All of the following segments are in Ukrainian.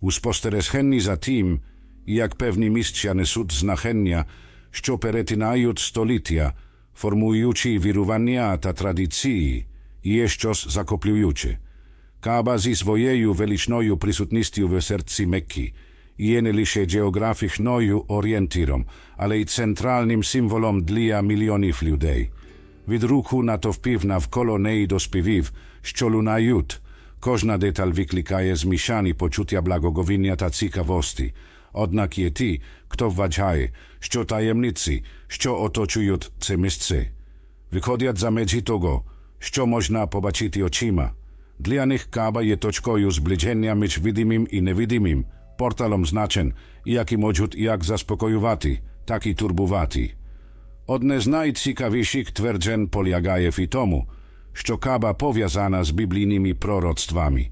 У спостереженні за тим, як певні місця несуть знахення, що перетинають століття, формуючи вірування та традиції, є щось захоплююче. Каба зі своєю величною присутністю в серці Мекки є не лише географічною орієнтиром, але й центральним символом для мільйонів людей. Від руху натовпів навколо неї до співів, що лунають, кожна деталь викликає змішані почуття благоговіння та цікавості. Однак є ті, хто вважає, що таємниці, що оточують це місце, виходять за межі того, що можна побачити очима. Для них Каба є точкою зближення між видимим і невидимим, порталом значень, які можуть як заспокоювати, так і турбувати. Одне з найцікавіших тверджень полягає в тому, що Каба пов'язана з біблійними пророцтвами.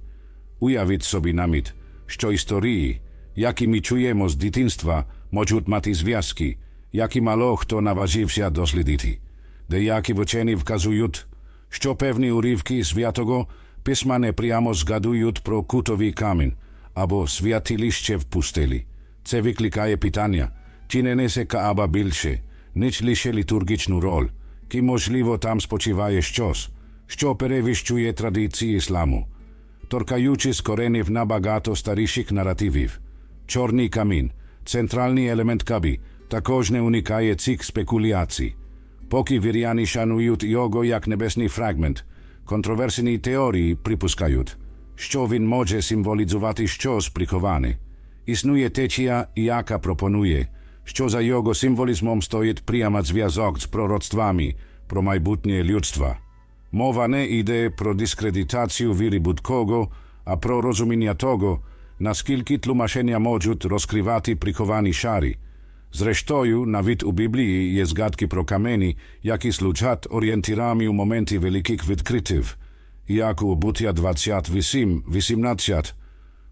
Уявіть собі наміт, що історії, які ми чуємо з дитинства, можуть мати зв'язки, які мало хто наважився дослідити. Деякі вчені вказують, що певні уривки святого письма не прямо згадують про кутовий камінь або святилище в пустелі. Це викликає питання, чи не несе Кааба більше, ніж лише літургічну роль, ки можливо там спочиває щось, що перевищує традиції ісламу, торкаючись коренів набагато старіших наративів. Чорний камінь, центральний елемент Каби, також не уникає цих спекуляцій. Поки віряни шанують його як небесний фрагмент, контроверсійні теорії припускають, що він може символізувати щось приховане. Існує течія, яка пропонує, що за його символізмом стоїть прямо зв'язок з пророцтвами про майбутнє людства. Mowa nie ide pro dyskredytację wiry Budkogo, a pro rozumienia tego, na skilki tłumaczenia modzut rozkrywati prikowani szari. Zresztoju, nawet u Biblii jest gadki pro kameni, jak i sluczat orientirami u momenty wielkich wytkrytyw, jak u Butia 20 wisim, 18,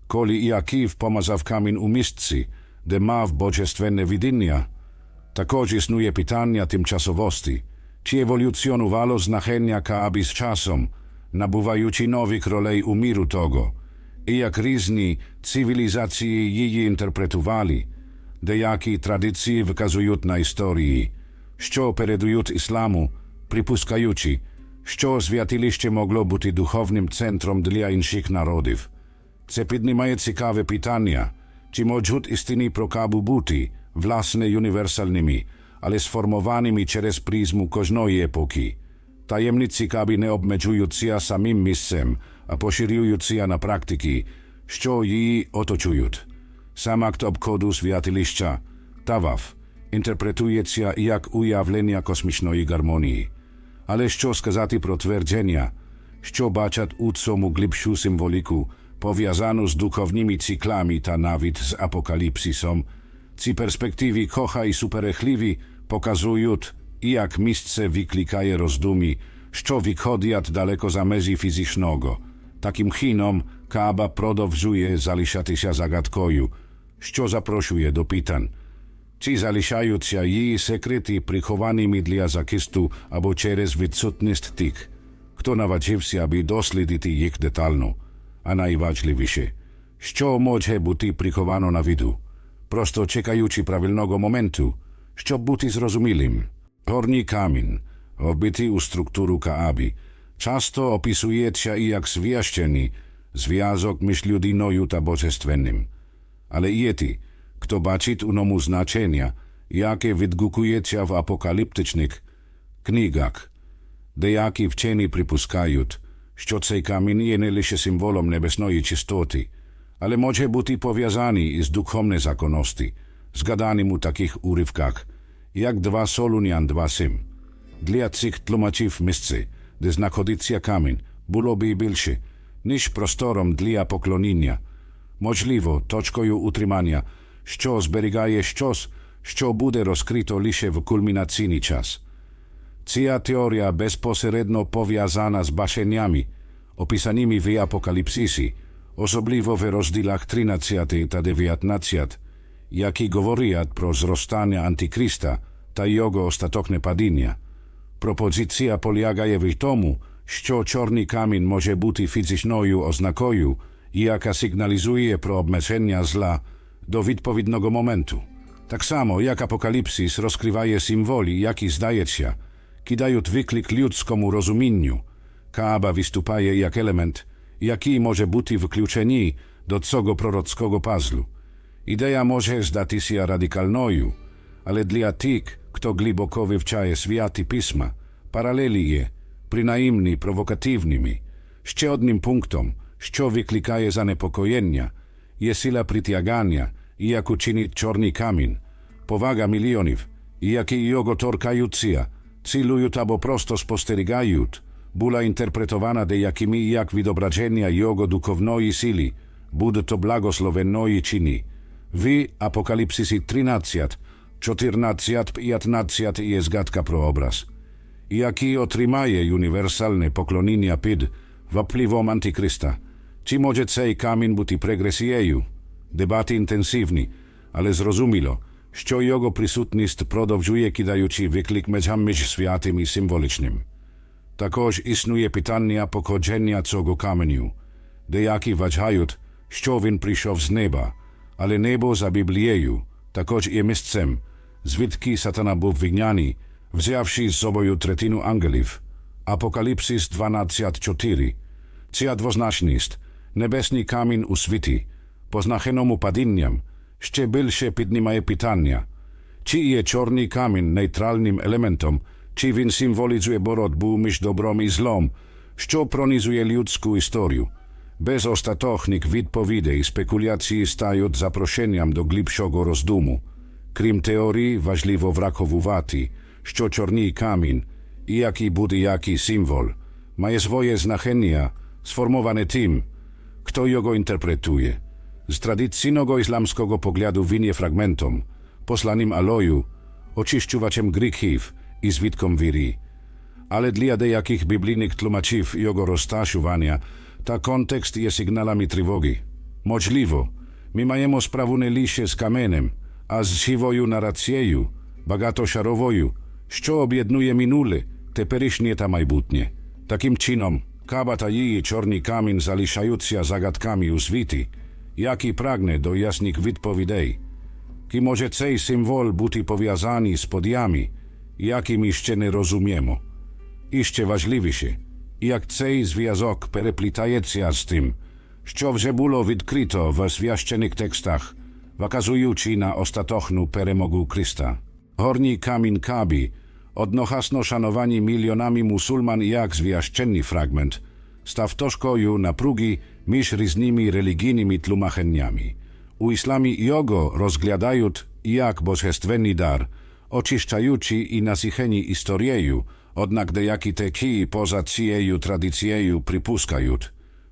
koli iakiv pomazał kamin u mistci, de ma w boczestwenne widinia. Takoż istnieje pytania tymczasowości – еволюціонувало знахення Кааби з часом, набуваючи нових ролей у міру того, і як різні цивілізації її інтерпретували, деякі традиції вказують на історії, що передають ісламу, припускаючи, що святилище могло бути духовним центром для інших народів. Це піднімає цікаве питання, чи можуть істини про Кабу бути, власне, універсальними, але сформованими через призму кожної епохи. Таємниці Каби не обмежуються самим місцем, а поширюються на практики, що її оточують. Сам акт обходу святилища, таваф, інтерпретується як уявлення космічної гармонії. Але що сказати про твердження, що бачать у цьому глибшу символіку, пов'язану з духовними циклами та навіть з апокаліпсисом, ці перспективи коха і суперечливі показують, як місце викликає роздуми, що виходять далеко за межі фізичного. Таким чином, Kaaba продовжує залишатися загадкою, що запрошує до питань. Чи залишаються її секрети прихованими для захисту або через відсутність тих, хто наважився, аби дослідити їх детально, а найважливіше, що може бути приховано на виду, просто чекаючи правильного моменту, щоб бути зрозумілим. Горній камінь, оббитий у структуру Кааби, часто описується і як священний зв'язок між людиною та божественним. Але є ті, хто бачить у ньому значення, яке відгукується в апокаліптичних книгах. Деякі вчені припускають, що цей камінь є не лише символом небесної чистоти, але може бути пов'язаний із духовною законності, згаданим у таких уривках, як два Солунян 2.7. Для цих тлумачів місце, де знаходиться камінь, було би більше, ніж простором для поклоніння, можливо, точкою утримання, що зберігає щось, що буде розкрито лише в кульмінаційний час. Ця теорія безпосередньо пов'язана з баченнями, описаними в апокаліпсисі, особливо в розділах 13 та 19, які говорять про зростання Антикриста та його остаточне падіння. Пропозиція полягає в тому, що чорний камінь може бути фізичною ознакою, i jaka sygnalizuje pro obmeczenia zla do відповідного momentu. Tak samo jak apokalipsis rozkrywaje symboli, jaki zdaje się, kidają wyklik ludzkomu rozumieniu. Kaaba występuje jak element, jaki może być wykluczeni do cego prorockiego puzzlu. Ideja może zdati się radikalnoju, ale dla tych, kto głęboko wywczaje światy pisma, paraleli je, przynajmniej prowokatywnymi, z jednym punktom, co wyklikaje zanepokojenia, je sila pritiagania, jak uczyni czarny kamień, powaga milionów, jak i jego torkajucja, cilujut abo prosto sposterigajut, bula interpretowana de jakimi jak widobrażenia jego duchownoji sili, budu to blagoslovenoji čini, Ви, Апокаліпсисі 13, 14, 15 є згадка про образ. Який отримає універсальне поклоніння під впливом антикриста. Чи може цей камінь бути прегресією? Дебати інтенсивні, але зрозуміло, що його присутність продовжує кидаючи виклик між святим і символічним. Також існує питання походження цього каменю. Деякі вважають, що він прийшов з неба, але небо за Біблією також є місцем, звідки сатана був вигняний, взявши з собою третину ангелів. Апокаліпсис 12.4 Ця двозначність, небесний камінь у світі, позначеному падінням, ще більше піднімає питання, чи є чорний камінь нейтральним елементом, чи він символізує боротьбу між добром і злом, що пронизує людську історію. Без остаточних відповідей спекуляції стають запрошенням до глибшого роздуму. Крім теорії, важливо враховувати, що чорний камінь, і який буде який символ, має своє значення, sformowane tym, kto jego interpretuje. Z tradycyjnego islamskiego poglądu winie fragmentom, poslanym aloju, oczyszczuwaczem grzechów i zwitkom wiry. Ale dla dejakich biblijnych tłumaczów jego roztaszowania, ta kontekst jest sygnalami trwogi. Możliwo, my majemy sprawę nie liście z kamenem, a z siwoju narracjeju, bagato szarowoju, що об'єднує минуле, теперішнє та майбутнє. Таким чином, Каба та її чорний камінь залишаються загадками у світі, які прагне до ясних відповідей. Ки може цей символ бути пов'язаний з подіями, які ми ще не розуміємо. І ще важливіше, як цей зв'язок переплітається з тим, що вже було відкрито в священих текстах, вказуючи на остаточну перемогу Христа. Горній камінь Кабі – odnochasno szanowani milionami musulman jak zwiaszczenny fragment, staw toszkoju na prugi miż różnymi religijnymi tlumacheniami. U islami jogo rozglądają jak bożestwenny dar, oczyszczajuci i nasycheni historieju, odnak dejaki te kiji poza cieju tradycjeju przypuskają,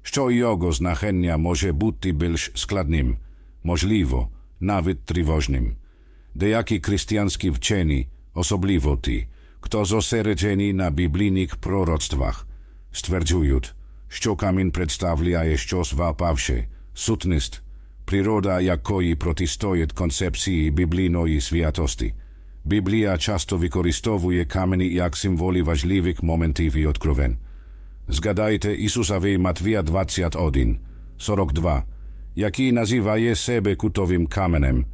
що jogo znachenia może być bilż skladnym, możliwo, nawet trwożnym. Dejaki chrześcijański wczeni, osobliwo ty, kto zosереджені на біблійних пророцтвах, стверджують, що камінь представляє щось вапавше, сутність, природа якої протистоїть концепції біблійної святості. Biblia często wykorzystuje kamienie jak symboli ważliwych momentów i odkrowen. Zgadajcie Isusowi Matwija 21, 42, jaki nazywaje siebie kutowym kamenem,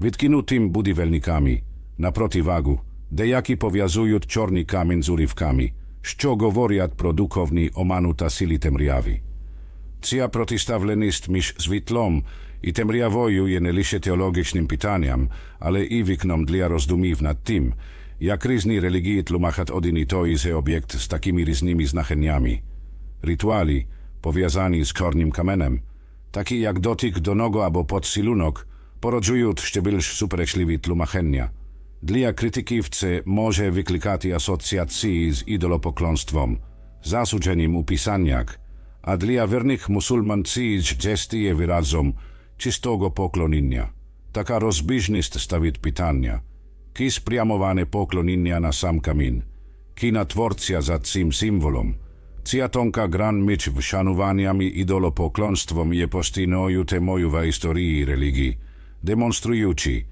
wytkinutym budowelnikami, na protiwagu, dejaki powiązują czarny kamień z urywkami, z czego woriat produkowni omanuta silitem riawi. Cia protistawlenist miś z i tem riavoju je ne liše teologičnim ale i viknom dlija rozdumiv nad tym, jak rizni religii tlumahat odini to obiekt z takimi riznimi znacheniami. Rytuali, powiązani z kornim kamenem, taki jak dotyk do nogo albo pod silunok, porodzują jeszcze bilż supereśliwi tlumachenia. Dla krytykivce może wyklikać asocjacji z idolopoklonstwom, zasudzeniem upisaniak, a dla wiernych musulman ci gestie wyrazom, є виразом чистого поклоніння. Така розбіжність ставить питання, ки спрямоване поклоніння на сам камін, ки на творця за цим символом. Ця тонка гран між вшануванням і ідолопоклонством є постійною темою в історії релігії, демонструючи,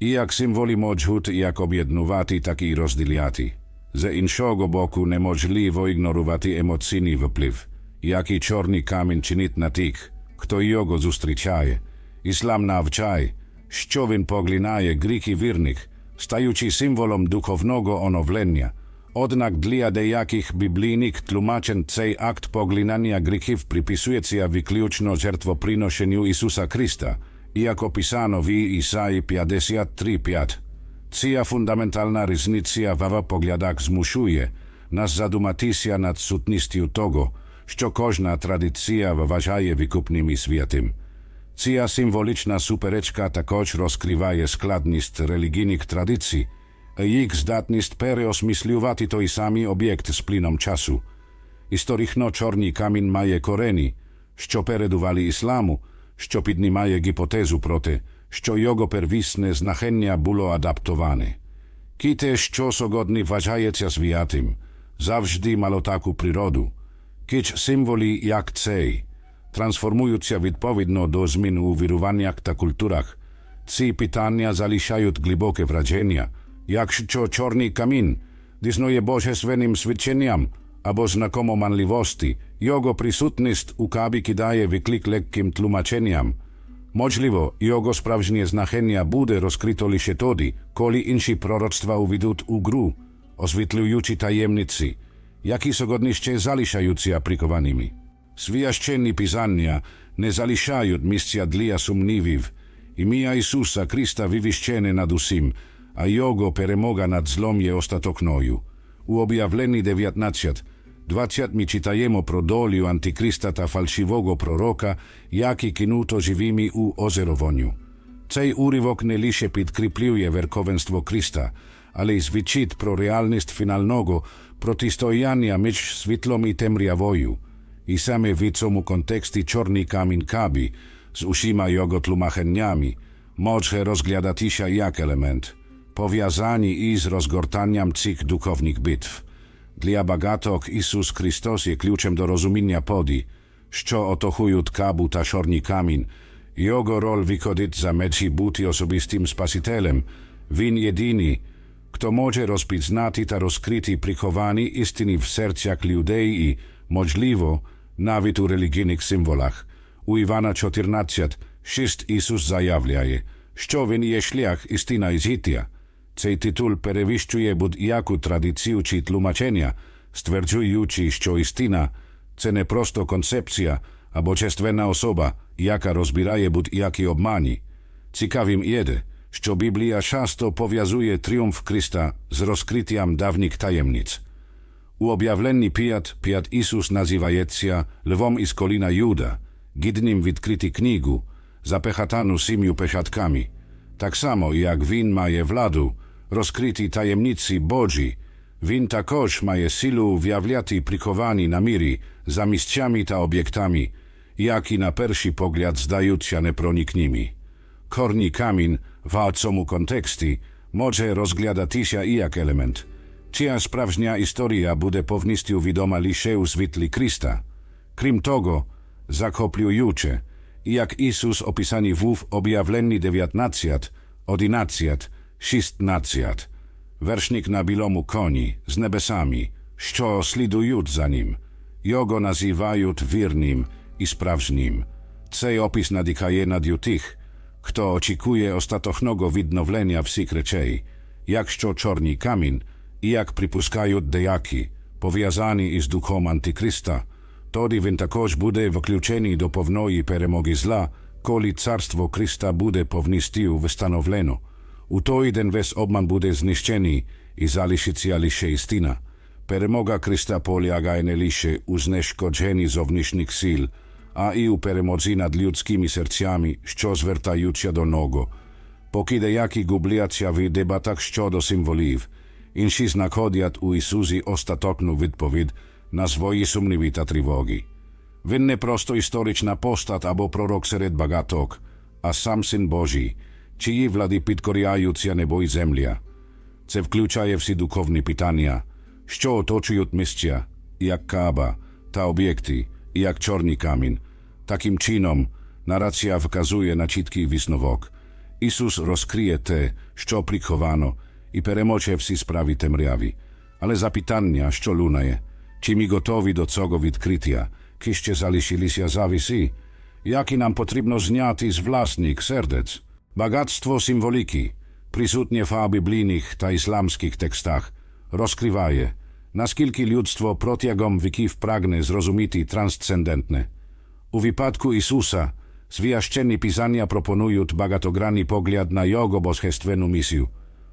i jak symboli можуть як об'єднувати, так і розділяти. З іншого боку, неможливо ігнорувати емоційний вплив, який чорний камінь чинить на тих, хто його зустрічає. Іслам навчає, що він поглинає гріхи вірних, стаючи символом духовного оновлення. Однак для деяких біблійних тлумачень цей акт поглинання гріхів приписується виключно жертвоприношенню Ісуса Христа, як описано в Ісаї 53.5. Ця фундаментальна різниця в поглядах змушує нас задуматися над сутністю того, що кожна традиція вважає викупним і святим. Ця символічна суперечка також розкриває складність релігійних традицій, їх здатність переосмислювати той самий об'єкт з плином часу. Історично чорний камінь має корені, що передували ісламу, що піднімає гіпотезу про те, що його первісне знахення було адаптоване. Кіте, що сьогодні вважається святим, завжди мало таку природу, кіч символі, як цей, трансформуються відповідно до змін у віруваннях та культурах. Ці питання залишають глибоке враження, якщо чорний камінь дізнає божественним свідченням або знаком оманливості, його присутність у кабі кидає виклик легким тлумаченням. Можливо, його справжнє знахення буде розкрито лише тоді, коли інші пророцтва увійдуть у гру, освітлюючи таємниці, jaki sogodniście zaliszający aplikowanymi. Swiaszczenni pisania nie zaliszają miscia dlia sumniwiw, imia Isusa Krista wywiszczene nad usim, a Jogo peremoga nad zlom je ostatoknoju. U objavleni 19, 20 mi czytajemo pro doliu antykrista ta falsziwogo proroka, jaki kinuto żywimi u ozerowoniu. Cej urywok nie lisie podkrypliuje werkowenstwo Krista, ale i zwyczyt pro realnost finalnego, протистояння між світлом і темрявою. І саме в цьому контексті чорний камінь кабі з усіма його тлумаченнями може розглядатися як елемент, пов'язаний із розгортанням цих духовних битв. Для багатьох Ісус Христос є ключем до розуміння поді, що отохують кабу та чорний камінь. Його роль виходить за межі бути особистим спасителем. Він єдиний, хто може розпізнати та розкрити приховані істини в серцях людей і, можливо, навіть у релігійних символах. У Івана 14, 6 Ісус заявляє, що він є шлях істина і життя. Цей титул перевищує будь-яку традицію чи тлумачення, стверджуючи, що істина – це не просто концепція або чественна особа, яка розбирає будь-які обмані. Цікавим є, що Біблія часто пов'язує тріумф Христа з розкриттям давніх таємниць. У об'явленні 5, 5 Ісус називається львом із коліна Юда, гідним відкрити книгу, запехатану сім'ю печатками. Так само, як він має владу, розкриті таємниці Божі, він також має силу в'являти приховані наміри за місцями та об'єктами, які на перший погляд здаються непроникніми. Корні камінь в цьому контексті може розглядатися і як елемент. Ця справжня історія буде повністю відома лише у світлі Христа. Крім того, захоплююче, як Ісус описаний в об'явленні 19, 11, 16. Вершник на білому коні з небесами, що слідують за ним. Його називають вірним і справжнім. Цей опис надихає над тих, Kto oczekuje ostatochnego widnowlenia w rzeczej, jak što czorni kamin i jak pripuskają dejaki, powiązani z duchom antykrista, todi win takoż bude wykluczeni do pownoji peremogi zla, koli carstwo Krista bude pownistiu wystanowleno. U to jeden wes obman bude zniszczeni i zaliszycja lisze istina. Peremoga Krista poliagajne lisze uzneszkodzeni zownisznych sil – а і у перемозі над людськими серцями, що звертаються до нього. Поки деякі губляться в дебатах щодо символів, інші знаходять у Ісусі остаточну відповідь на свої сумніви та тривоги. Він не просто історична постать або пророк серед багаток, а сам Син Божий, чиї влади підкоряються небо і земля. Це включає всі духовні питання, що оточують місця, як Каба та об'єкти, jak czorny kamień. Takim czynom narracja wykazuje naciski Wisnowok. Jezus rozkryje te, co prikowano i peremocie wsi sprawi temriawi. Ale zapytania, co lunaje, czy mi gotowi do cego odkrytia, kiście zalisili się zawisi, jaki nam potrzebno zniati z własnych serdec. Bagactwo symboliki, prisutnie fa biblijnych ta islamskich tekstach, rozkrywaje – naskільки людство протягом віків прагне зрозуміти трансцендентне. У випадку Ісуса звіященні писання пропонують багатогранний погляд на Його божественну місію.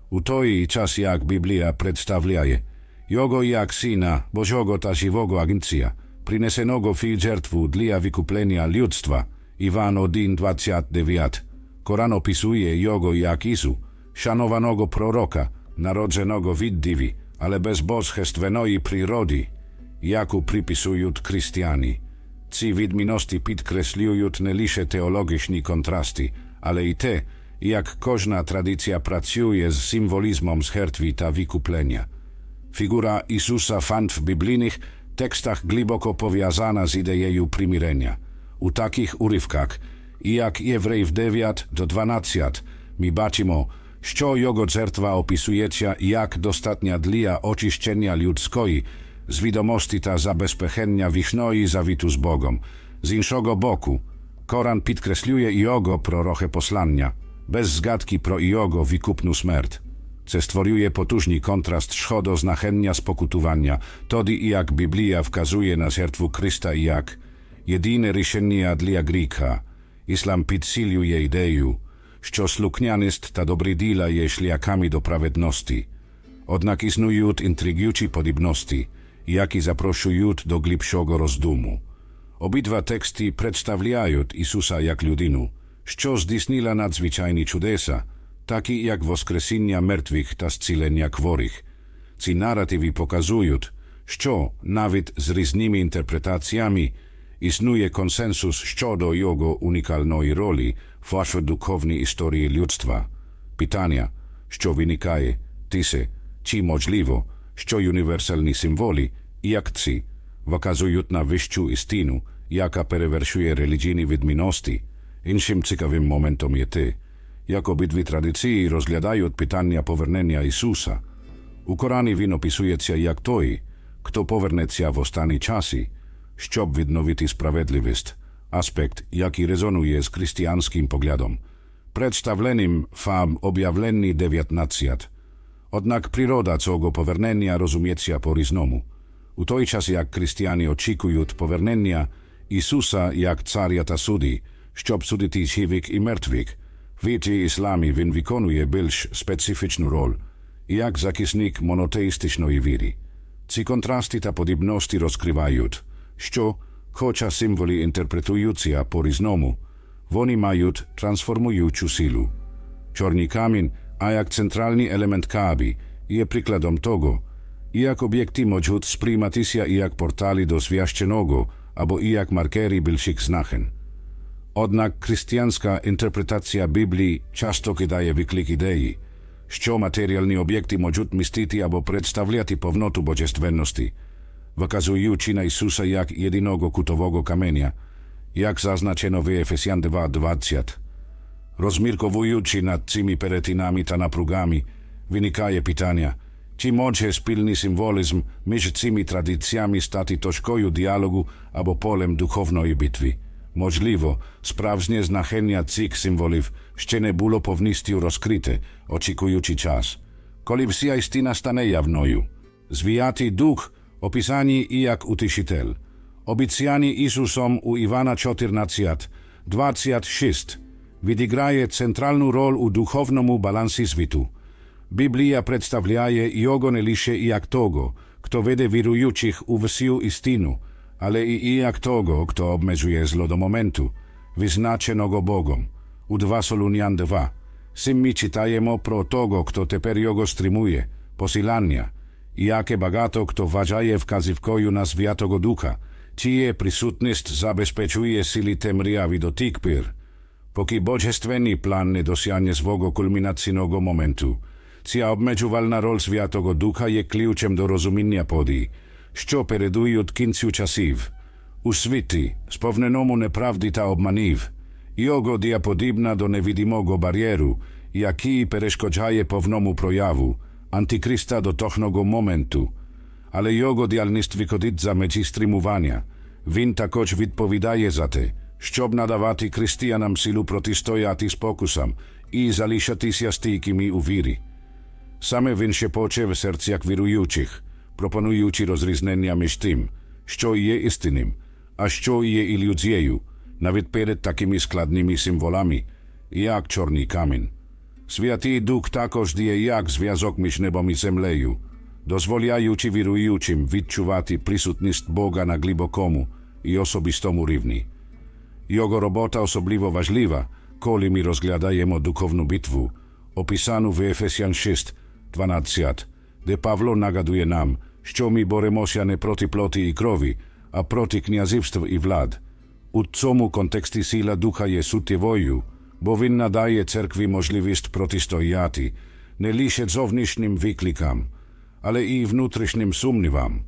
У той час, як Біблія представляє, Його як Сина Божого та живого агенція, принесеного в жертву для викуплення людства, Іван 1.29. Коран описує Його як Ісу, шанованого пророка, народженого від диві, але без божественної природи, яку приписують християни. Ці відмінності підкреслюють не лише теологічні контрасти, але й те, як кожна традиція працює з символізмом жертви та викуплення. Figura Isusa fand w biblijnych tekstach głęboko powiązana z ideą przymirenia. U takich urywkach, jak Jewrej 9 do 12, mi bacimo, що його жертва описується як достатня для очищення людської, з відомості та забезпечення вічної завіту з Богом. З іншого боку, Koran підкреслює його пророхе послання, без згадки про його викупну смерть. Це створює потужний контраст щодо знахення спокутування, тоді як Біблія вказує на жертву Христа як єдине рішення для гріха. Іслам підсилює ідею, що слухняність та добрі діла є шляхами до праведності. Однак існують інтригуючі подібності, які запрошують до глибшого роздуму. Обидва тексти представляють Ісуса як людину, що здійснила надзвичайні чудеса, такі як воскресіння мертвих та зцілення хворих. Ці наративи показують, що навіть з різними інтерпретаціями існує консенсус щодо його унікальної ролі в духовній історії людства. Питання, що виникає, тисе, чи можливо, що універсальні символи і акції вказують на вищу істину, яка перевершує релігійні відмінності. Іншим цікавим моментом є те, як обидві традиції розглядають питання повернення Ісуса. У Корані він описується як той, хто повернеться в останні часи, щоб відновити справедливість, аспект, який резонує з християнським поглядом, представленим в об'явленні 19. Однак природа цього повернення розуміється по-різному. У той час, як християни очікують повернення Ісуса як царя та суді, щоб судити живих і мертвих, в віті ісламі він виконує більш специфічну роль, як захисник монотеїстичної віри. Ці контрасти та подібності розкривають, що, хоча символи інтерпретуються по-різному, вони мають трансформуючу силу. Чорний камінь, а як центральний елемент Кааби, є прикладом того, як об'єкти можуть сприйматися і як портали до священого, або і як маркери більших знахен. Однак християнська інтерпретація Біблії часто кидає виклик ідеї, що матеріальні об'єкти можуть містити або представляти повноту божественності, вказуючи на Ісуса як єдиного кутового каменя, як зазначено в Ефесян 2.20. Розмірковуючи над цими перетинами та напругами, виникає питання, чи може спільний символізм між цими традиціями стати точкою діалогу або полем духовної битви. Можливо, справжнє значення цих символів ще не було повністю розкрите, очікуючи час. Коли вся істина стане явною, звіятий дух описані і як утішитель, обіцяні Ісусом у Івана 14, 26, відіграє центральну роль у духовному балансі світу. Біблія представляє його не лише як того, хто веде віруючих у всю істину, ale i jak того, kto obmezuje zlo do momentu, wyznaczonego Bogom. U 2 Solunian 2. Сим ми читаємо про того, хто тепер його стримує, посилання, яке багато хто вважає вказівкою на Святого Духа, чиє присутність забезпечує сили темряви до тих пір, поки божественний план не досягне свого кульмінаційного моменту. Ця обмежувальна роль Святого Духа є ключем до розуміння подій, що передують кінцю часів. У світі, сповненому неправди та обманів, його дія подібна до невидимого бар'єру, який перешкоджає повному прояву антикриста до точного моменту. Але його діяльність виходить за межі стримування. Він також відповідає за те, щоб надавати християнам силу протистояти спокусам і залишатися стійкими у вірі. Саме він шепоче в серцях віруючих, пропонуючи розрізнення між тим, що є істинним, а що є ілюзією, навіть перед такими складними символами, як чорний камінь. Святий Дух також діє як зв'язок між небом і землею, дозволяючи віруючим відчувати присутність Бога на глибокому і особистому рівні. Його робота особливо важлива, коли ми розглядаємо духовну битву, описану в Ефесян 6, 12, де Павло нагадує нам, що ми боремося не проти плоти і крові, а проти князівств і влад. У цьому контексті сила духа є суттєвою, bowiem nadaje cerkwi możliwość protestojaty, nie lisie zewnętrznym wyklikam, ale i wnętrznym sumniwam,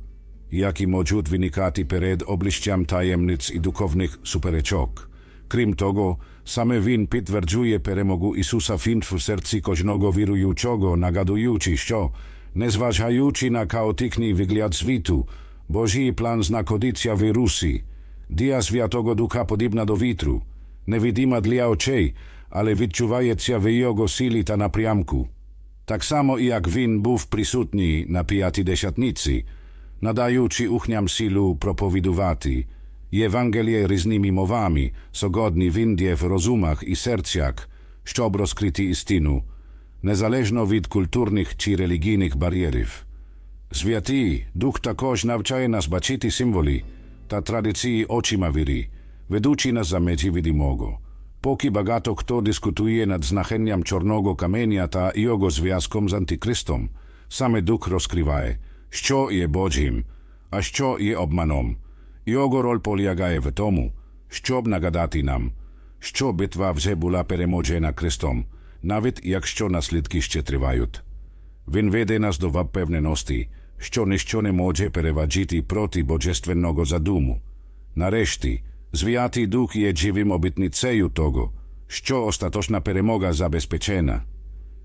jaki może wynikati przed obliściem tajemnic i duchownych supereczok. Krim tego, same win potwierdzuje peremogu Isusa fint w serci koźnego wirującego, nagadujący, że nie zważający na kaotykny wygląd zwitu, Boży plan znakodicja wirusy, dia Świętego Ducha podibna do witru, nie dla oczej, ale wyczuwajecie wyjogo sili ta na priamku. Tak samo jak win był prisutni na pijati desiatnicy, nadajuci uchniam silu propowidowaty, i Ewangelie ryznimi mowami, sogodni w Indie w rozumach i sercjach, szczob rozkryty istinu, niezależno od kulturnych czy religijnych barierów. Zwiati, duch takoż nawczaje nas baczyty symboli, ta tradycji oczyma wiri, нас за межі відомого. Поки багато хто дискутує над знахенням чорного каменя та його зв'язком з антикристом, саме Дух розкриває, що є Божим, а що є обманом. Його роль полягає в тому, щоб нагадати нам, що битва вже була переможена Христом, навіть якщо наслідки ще тривають. Він веде нас до впевненості, що ніщо не може переваджити проти божественного задуму. Нарешті, Святий Дух є живим обітницею того, що остаточна перемога забезпечена.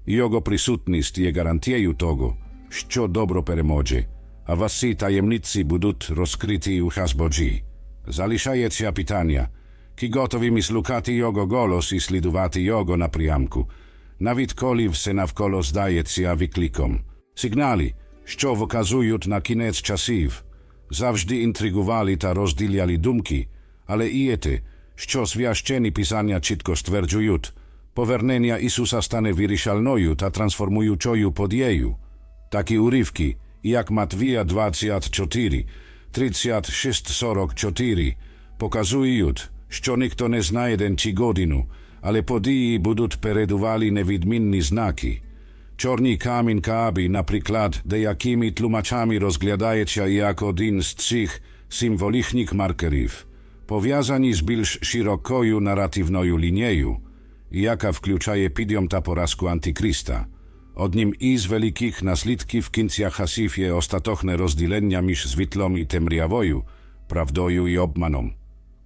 Його присутність є гарантією того, що добро переможе, а ваші таємниці будуть розкриті у час Божий. Залишається питання, чи готові ми слухати його голос і слідувати його напрямку, навіть коли все навколо здається викликом. Сигнали, що вказують на кінець часів, завжди інтригували та розділяли думки, але і те, що священні писання чітко стверджують, повернення Ісуса стане вирішальною та трансформуючою подією. Такі уривки, як Матвія 24, 36-44, показують, що ніхто не знає день чи годину, але події будуть передували невідмінні знаки. Чорний камінь Кааби, наприклад, деякими тлумачами розглядається як один з цих символічних маркерів, пов'язані з більш широкою наративною лінією, яка включає підйом та поразку Антикриста. Одним із великих наслідків кінця часів є остаточне розділення між світлом і темрявою, правдою і обманом.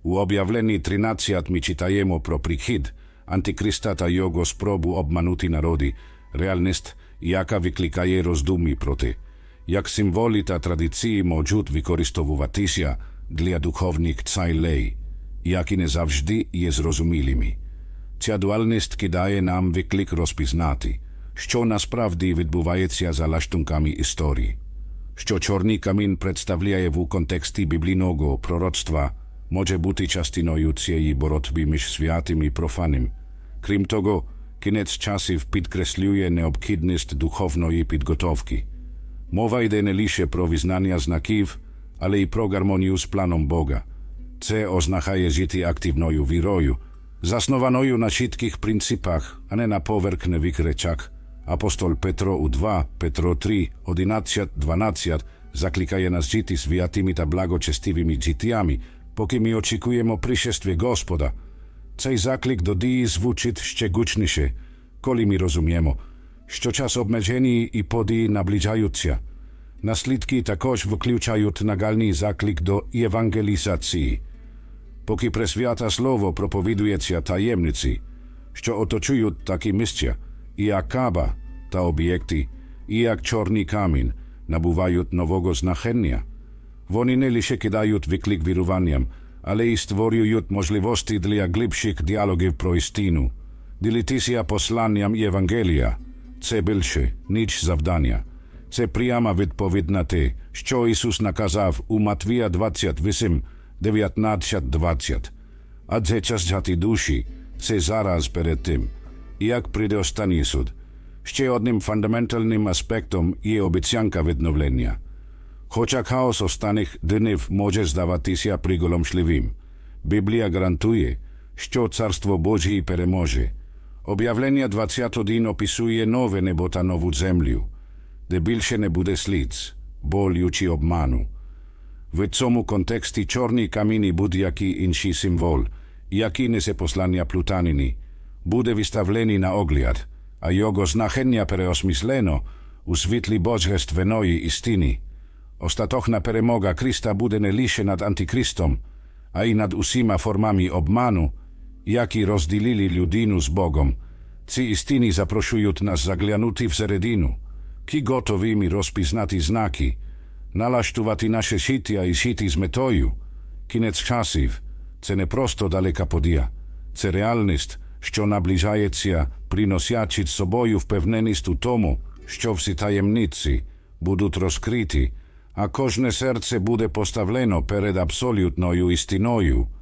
У об'явленні 13 ми читаємо про прихід Антикриста та його спробу обманути народи, реальність, яка викликає роздуми проти, як символи та традиції можуть використовуватися для духовних цілей, які не завжди є зрозумілими. Ця дуальність кидає нам виклик розпізнати, що насправді відбувається за лаштунками історії, що чорний камінь представляє в контексті біблійного пророцтва, може бути частиною цієї боротьби між святим і профаним. Крім того, кінець часів підкреслює необхідність духовної підготовки. Мова йде не лише про визнання знаків, ale i progarmoniju z planą Boga, co oznaczaje życie aktywnoju wiroju, zasnowanoju na sitkich principach, a ne na powerknevih rečach. Apostol Petro u 2, Petro 3, 11, 12 zaklikaje nas žiti svijatimita blagočestivimi žitijami, poki mi očekujemo prišestvje gospoda. Cej zaklik do di zvučit šće gučniše, koli mi rozumijemo, što čas obmeđeniji i podiji nabliđajuća. Наслідки також виключають нагальний заклик до євангелізації. Поки пресвята слово проповідується таємниці, що оточують такі місця, і як каба та об'єкти, і як чорний камінь набувають нового значення. Вони не лише кидають виклик віруванням, але й створюють можливості для глибших діалогів про істину. Ділитися посланням Євангелія – це більше, ніж завдання. Це пряма відповідь на те, що Ісус наказав у Матвія 28, 19, 20. Адже час взяти душі – це зараз перед тим, як прийде останній суд. Ще одним фундаментальним аспектом є обіцянка відновлення. Хоча хаос останніх днів може здаватися приголомшливим, Біблія гарантує, що Царство Божє переможе. Об'явлення 21 описує нове небо та нову землю, де більше не буде слід, болю чи обману. В цьому контексті чорний камінь і будь-який інший символ, який несе послання плутанині, буде виставлений на огляд, а його значення переосмислено у світлі божественної істини. Остаточна перемога Христа буде не лише над антикристом, а й над усіма формами обману, які розділили людину з Богом. Ці істини запрошують нас заглянути всередину, розпізнати знаки, налаштувати наше життя і жити з метою. Кінець часів – це не просто далека подія, це реальність, що наближається, приносячи з собою впевненість у тому, що всі таємниці будуть розкриті, а кожне серце буде поставлено перед абсолютною істиною –